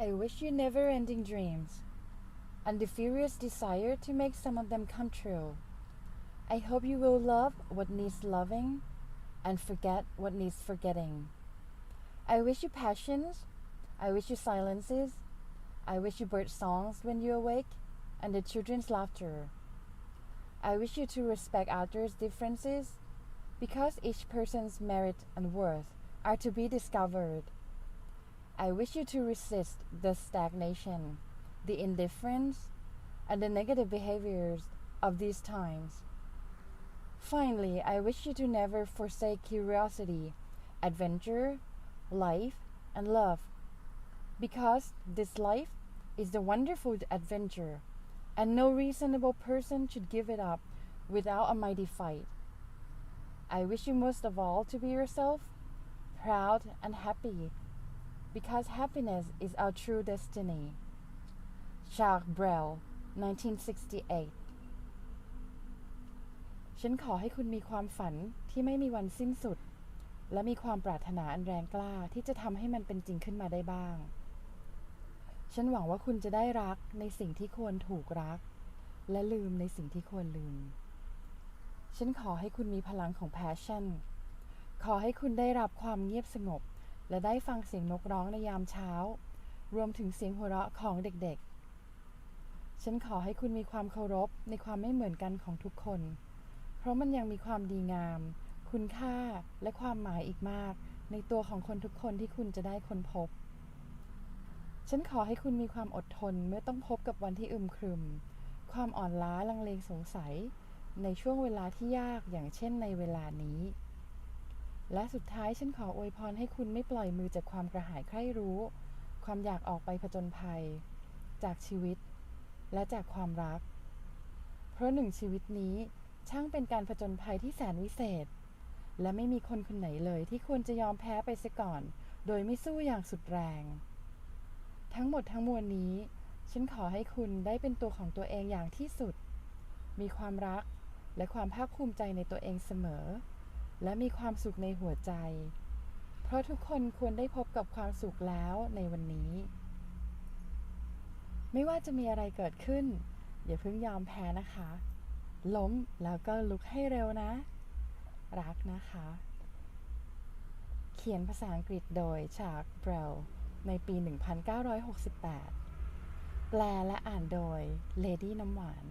I wish you never ending dreams and the furious desire to make some of them come true. I hope you will love what needs loving and forget what needs forgetting. I wish you passions. I wish you silences. I wish you bird songs when you awake and the children's laughter. I wish you to respect others' differences because each person's merit and worth are to be discovered. I wish you to resist the stagnation, the indifference, and the negative behaviors of these times. Finally, I wish you to never forsake curiosity, adventure, life, and love. Because this life is a wonderful adventure, and no reasonable person should give it up without a mighty fight. I wish you most of all to be yourself, proud and happy, because happiness is our true destiny. Jacques Brel, 1968 ฉันขอให้คุณมีความฝันที่ไม่มีวันสิ้นสุด และมีความปรารถนาอันแรงกล้าที่จะทำให้มันเป็นจริงขึ้นมาได้บ้าง ฉันหวังว่าคุณจะได้รักในสิ่งที่ควรถูกรัก และลืมในสิ่งที่ควรลืม ฉันขอให้คุณมีพลังของ passion ขอให้คุณได้รับความเงียบสงบ และได้ฟังเสียงนกร้องในยามเช้า รวมถึงเสียงหัวเราะของเด็กๆ ฉันขอให้คุณมีความเคารพในความไม่เหมือนกันของทุกคน เพราะมันยังมีความดีงาม คุณค่าและความหมายอีกมาก ในตัวของคนทุกคนที่คุณจะได้ค้นพบ ฉันขอให้คุณมีความอดทนเมื่อต้องพบกับวันที่อึมครึม ความอ่อนล้าลังเลสงสัย ในช่วงเวลาที่ยากอย่างเช่นในเวลานี้ และสุดท้ายฉันขออวยพรให้คุณไม่ปล่อยมือจากความกระหายใคร่รู้ ความอยากออกไปผจญภัย จากชีวิต และจากความรัก เพราะหนึ่งชีวิตนี้ช่างเป็นการผจญภัยที่แสนวิเศษ และไม่มีคนคนไหนเลยที่ควรจะยอมแพ้ไปเสียก่อน โดยไม่สู้อย่างสุดแรง ทั้งหมดทั้งมวลนี้ ฉันขอให้คุณได้เป็นตัวของตัวเองอย่างที่สุด มีความรักและความภาคภูมิใจในตัวเองเสมอ และมีความสุขในหัวใจ เพราะทุกคนควรได้พบกับความสุขแล้วในวันนี้ ไม่ว่าจะมีอะไรเกิดขึ้น อย่าเพิ่งยอมแพ้นะคะ ล้มแล้วก็ลุกให้เร็วนะ รักนะคะ เขียนภาษาอังกฤษโดยชาร์กเบรลในปี 1968 แปลและอ่านโดยเลดี้น้ำหวาน